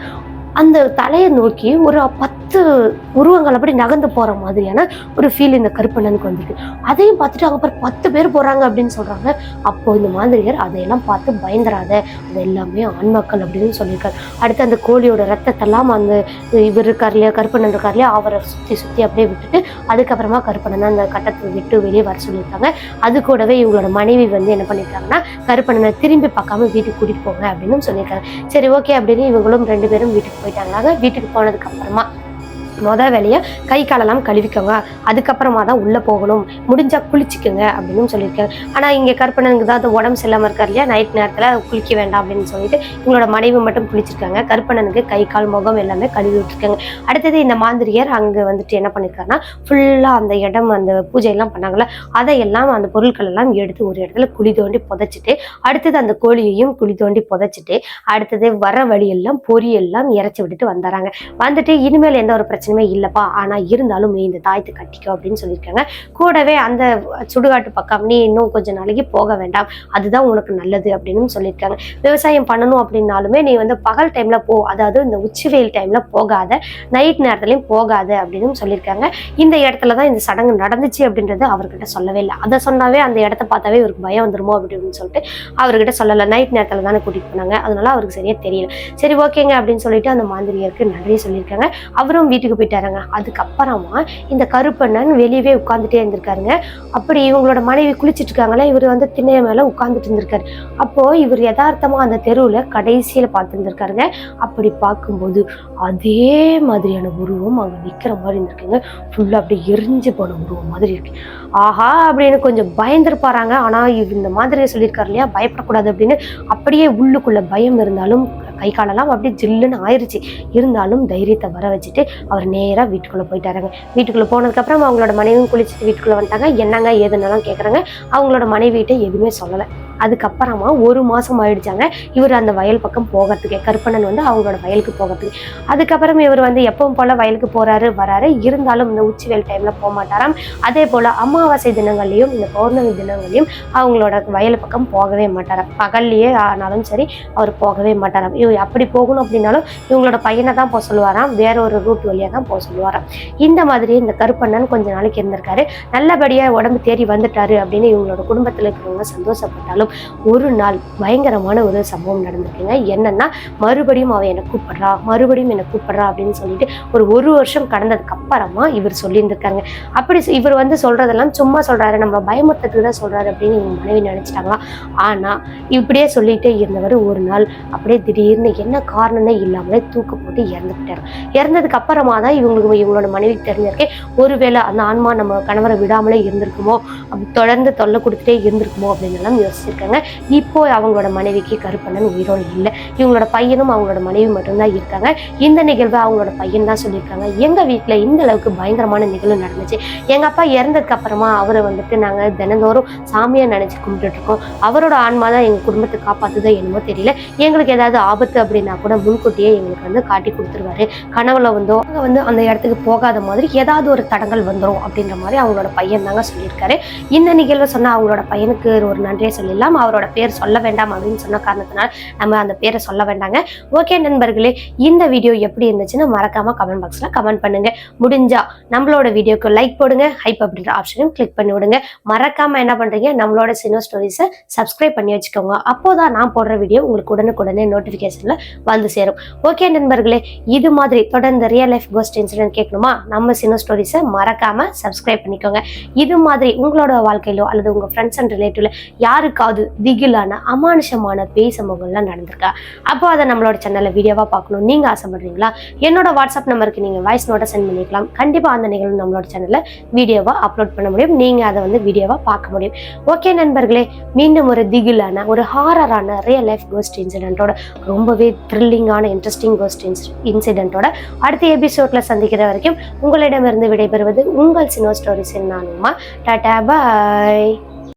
அந்த தலையை நோக்கி ஒரு பத்து உருவங்கள் அப்படி நகர்ந்து போகிற மாதிரியான ஒரு ஃபீல் இந்த கருப்பண்ணனுக்கு வந்துருக்கு. அதையும் பார்த்துட்டு அவங்க அப்புறம் பத்து பேர் போகிறாங்க அப்படின்னு சொல்கிறாங்க அப்போது இந்த மாதிரியார் அதையெல்லாம் பார்த்து பயந்துராத அது எல்லாமே ஆண்மக்கள் அப்படின்னு சொல்லியிருக்காரு. அடுத்து அந்த கோழியோட ரத்தத்தெல்லாம் அந்த இவர் இருக்கார் இல்லையா கருப்பண்ணன் இருக்கார் இல்லையா அவரை சுற்றி சுற்றி அப்படியே விட்டுட்டு அதுக்கப்புறமா கருப்பண்ணனை அந்த கட்டத்தை விட்டு வெளியே வர சொல்லியிருக்காங்க. அது கூடவே இவங்களோட மனைவி வந்து என்ன பண்ணியிருக்காங்கன்னா கருப்பண்ணனை திரும்பி பார்க்காம வீட்டுக்கு கூட்டிகிட்டு போங்க அப்படின்னு சொல்லியிருக்காங்க. சரி ஓகே அப்படின்னு இவங்களும் ரெண்டு பேரும் வீட்டுக்கு போயிட்டாங்களாங்க வீட்டுக்கு போனதுக்கு அப்புறமா. மொதல் வேலையை கை காலெல்லாம் கழுவிக்கோங்க. அதுக்கப்புறமா தான் உள்ளே போகணும். முடிஞ்சா குளிச்சுக்குங்க அப்படின்னு சொல்லியிருக்காரு. ஆனால் இங்கே கருப்பணனுக்கு தான் அது உடம்பு சரியில்லாமல் இருக்கார் இல்லையா? நைட் நேரத்தில் குளிக்க வேண்டாம் அப்படின்னு சொல்லிட்டு இவங்களோட மனைவி மட்டும் குளிச்சிருக்காங்க. கருப்பணனுக்கு கை கால் முகம் எல்லாமே கழுவி விட்டுருக்காங்க. அடுத்தது இந்த மாந்திரிகர் அங்கே வந்துட்டு என்ன பண்ணியிருக்காருன்னா ஃபுல்லாக அந்த இடம் அந்த பூஜையெல்லாம் பண்ணாங்கல்ல அதையெல்லாம் அந்த பொருட்கள் எல்லாம் எடுத்து ஒரு இடத்துல குழி தோண்டி புதைச்சிட்டு அடுத்தது அந்த கோழியையும் குழி தோண்டி புதைச்சிட்டு அடுத்தது வர வழியெல்லாம் பொரியெல்லாம் இறச்சி விட்டுட்டு வந்துடுறாங்க. வந்துட்டு இனிமேல் எந்த ஒரு பிரச்சனை பிரச்சனையுமே இல்லைப்பா. ஆனால் இருந்தாலும் நீ இந்த தாயத்தை கட்டிக்கோ அப்படின்னு சொல்லியிருக்காங்க. கூடவே அந்த சுடுகாட்டு பக்கம் நீ இன்னும் கொஞ்ச நாளைக்கு போக வேண்டாம். அதுதான் உனக்கு நல்லது அப்படின்னு சொல்லியிருக்காங்க. விவசாயம் பண்ணணும் அப்படின்னாலுமே நீ வந்து பகல் டைமில் போ அதாவது இந்த உச்சி வெயில் போகாத. நைட் நேரத்துலையும் போகாத அப்படின்னு சொல்லியிருக்காங்க. இந்த இடத்துல தான் இந்த சடங்கு நடந்துச்சு அப்படின்றது அவர்கிட்ட சொல்லவே இல்லை. அதை சொன்னாவே அந்த இடத்த பார்த்தாவே இவருக்கு பயம் வந்துருமோ அப்படின்னு சொல்லிட்டு அவர்கிட்ட சொல்லலை. நைட் நேரத்தில் தானே கூட்டிட்டு போனாங்க. அதனால அவருக்கு சரியா தெரியல. சரி ஓகேங்க அப்படின்னு சொல்லிட்டு அந்த மாந்திரியருக்கு நன்றி சொல்லியிருக்காங்க. அவரும் வீட்டுக்கு வீட்டுக்கு போயிட்டாருங்க. அதுக்கப்புறமா இந்த கருப்பண்ணன் வெளியவே உட்காந்துட்டே இருந்திருக்காருங்க. அப்படி இவங்களோட மனைவி குளிச்சிட்டு இருக்காங்களே இவர் வந்து திண்ணைய மேல உட்காந்துட்டு இருந்திருக்காரு. அப்போ இவர் யதார்த்தமா அந்த தெருவுல கடைசியில பார்த்துருந்துருக்காருங்க. அப்படி பார்க்கும்போது அதே மாதிரியான உருவம் அங்க நிற்கிற மாதிரி இருந்திருக்குங்க. ஃபுல்லாக அப்படியே எரிஞ்சு போன உருவம் மாதிரி இருக்கு. ஆஹா அப்படின்னு கொஞ்சம் பயந்துருப்பாராங்க. ஆனா இவர் இந்த மாதிரி சொல்லியிருக்காரு இல்லையா? பயப்படக்கூடாது அப்படின்னு அப்படியே உள்ளுக்குள்ள பயம் இருந்தாலும் கை காலெல்லாம் அப்படியே ஜில்லுன்னு ஆயிடுச்சு இருந்தாலும் தைரியத்தை வர வச்சுட்டு அவர் நேராக வீட்டுக்குள்ளே போயிட்டாருங்க. வீட்டுக்குள்ளே போனதுக்கப்புறம் அவங்களோட மனைவியும் குளிச்சுட்டு வீட்டுக்குள்ளே வந்துட்டாங்க. என்னங்க ஏதுன்னெல்லாம் கேட்குறாங்க அவங்களோட மனைவிகிட்ட எதுவுமே சொல்லலை. அதுக்கப்புறமா ஒரு மாதம் ஆயிடுச்சாங்க. இவர் அந்த வயல் பக்கம் போகிறதுக்கு கருப்பண்ணன் வந்து அவங்களோட வயலுக்கு போகிறதுக்கு. அதுக்கப்புறம் இவர் வந்து எப்பவும் போல் வயலுக்கு போகிறாரு வராரு. இருந்தாலும் இந்த உச்சி வெயில் டைமில் போக மாட்டாராம். அதே போல் அமாவாசை தினங்கள்லையும் இந்த பௌர்ணமி தினங்கள்லையும் அவங்களோட வயல் பக்கம் போகவே மாட்டாராம். பகல்லையே ஆனாலும் சரி அவர் போகவே மாட்டாராம். இவர் அப்படி போகணும் அப்படின்னாலும் இவங்களோட பையனை தான் போக சொல்லுவாராம். வேற ஒரு ரூட் வழியாக தான் போக சொல்லுவாராம். இந்த மாதிரி இந்த கருப்பண்ணன் கொஞ்ச நாளைக்கு இருந்திருக்காரு. நல்லபடியாக உடம்பு தேறி வந்துட்டாரு அப்படின்னு இவங்களோட குடும்பத்தில் இருக்கிறவங்க சந்தோஷப்பட்டாலும் ஒரு நாள் பயங்கரமான ஒரு சம்பவம் நடந்திருக்குங்க. என்னன்னா மறுபடியும் அவன் என்னை கூப்பிடுறா மறுபடியும் என்னை கூப்பிடுறா அப்படின்னு சொல்லிட்டு ஒரு ஒரு வருஷம் கடந்ததுக்கு அப்புறமா இவர் சொல்லியிருந்திருக்காங்க அப்படி இவர் வந்து சொல்றதெல்லாம் சும்மா சொல்றாரு நம்ம பயமுறுத்தத்துக்கு தான் சொல்றாரு அப்படின்னு இவங்க மனைவி நினைச்சிட்டாங்களாம் ஆனா இப்படியே சொல்லிட்டே இருந்தவர் ஒரு நாள் அப்படியே திடீர்னு என்ன காரணமே இல்லாமலே தூக்கு போட்டு இறந்து இறந்ததுக்கு அப்புறமா தான் இவங்களுக்கு இவங்களோட மனைவிக்கு தெரிஞ்சிருக்கேன் ஒருவேளை அந்த ஆன்மா நம்ம கணவரை விடாமலே இருந்திருக்குமோ? அப்படி தொடர்ந்து தொல்லை கொடுத்துட்டே இருந்திருக்குமோ அப்படின்னு எல்லாம் யோசிச்சிருக்காங்க. இப்போ அவங்களோட மனைவிக்கு கருப்பண்ணன் உயிரோடு இல்லை. இவங்களோட பையனும் அவங்களோட மனைவி மட்டும்தான் இருக்காங்க. இந்த நிகழ்வை அவங்களோட பையன் தான் சொல்லியிருக்காங்க. எங்க வீட்டில் இந்த அளவுக்கு பயங்கரமான நிகழ்வு நடந்துச்சு. எங்க அப்பா இறந்ததுக்கு அப்புறமா அவரை வந்துட்டு நாங்கள் தினந்தோறும் சாமியை நினச்சி கும்பிட்டுட்டு இருக்கோம். அவரோட ஆன்மா தான் எங்கள் குடும்பத்தை காப்பாற்றுதோ என்னமோ தெரியல. எங்களுக்கு ஏதாவது ஆபத்து அப்படின்னா கூட முன்கூட்டியே எங்களுக்கு வந்து காட்டி கொடுத்துருவாரு. கனவுல வந்தோ அவங்க வந்து அந்த இடத்துக்கு போகாத மாதிரி ஏதாவது ஒரு தடங்கள் வந்துடும் அப்படின்ற மாதிரி அவங்களோட பையன் தாங்க சொல்லியிருக்காரு. இந்த நிகழ்வு சொன்னால் அவங்களோட பையனுக்கு ஒரு நன்றியை சொல்லிடலாம். அவரோட பேர் சொல்ல வேண்டாம் அப்படின்னு சொன்ன காரணத்தினால நம்ம அந்த பேரை சொல்ல வேண்டாங்க. ஓகே நண்பர்களே இந்த வீடியோ எப்படி இருந்துச்சுன்னு மறக்காம கமெண்ட் பாக்ஸ்ல கமெண்ட் பண்ணுங்க. முடிஞ்சா நம்மளோட வீடியோக்கு லைக் போடுங்க. ஹைப் அப்படின்ற ஆப்ஷனையும் கிளிக் பண்ணி விடுங்க. மறக்காம என்ன பண்றீங்க? நம்மளோட சினிமா ஸ்டோரிஸை சப்ஸ்கிரைப் பண்ணி வச்சுக்கோங்க. அப்போதான் நான் போடுற வீடியோ உங்களுக்கு உடனுக்குடனே நோட்டிஃபிகேஷன்ல வந்து சேரும். ஓகே நண்பர்களே இது மாதிரி தொடர்ந்து ரியல் லைஃப் கோஸ்ட் இன்சிடென்ட் கேட்கணுமா? நம்ம சின்ன ஸ்டோரிஸை மறக்காம சப்ஸ்கிரைப் பண்ணிக்கோங்க. இது மாதிரி உங்களோட வாழ்க்கையிலோ அல்லது உங்கள் ஃப்ரெண்ட்ஸ் அண்ட் ரிலேட்டிவ்ல யாருக்காவது திகிலான அமானுஷமான பேய் சம்பவங்கள்லாம் நடந்திருக்கா? அப்போ அதை நம்மளோட சேனலில் வீடியோவாக பார்க்கணும். நீங்கள் ஆசைப்படுறீங்களா? என்னோட வாட்ஸ்அப் நம்பருக்கு நீங்கள் வாய்ஸ் நோட்டை சென்ட் பண்ணிக்கலாம். கண்டிப்பாக அந்த நிகழ்வு நம்மளோட சேனலில் வீடியோவாக அப்லோட் பண்ண முடியும். நீங்கள் அதை வந்து வீடியோவாக பார்க்க முடியும். ஓகே நண்பர்களே மீண்டும் ஒரு திகிலான ஒரு ஹாரரான ரியல் லைஃப் கோஸ்ட் இன்சிடென்ட்டோட ரொம்ப ரொம்பவே த்ரில்லிங்கான இன்ட்ரெஸ்டிங் கோஸ்ட் இன்சிடென்ட்டோட அடுத்த எபிசோட்ல சந்திக்கிற வரைக்கும் உங்களிடமிருந்து விடைபெறுவது உங்கள் சினோ ஸ்டோரிஸின் நானுமா டாடா பாய்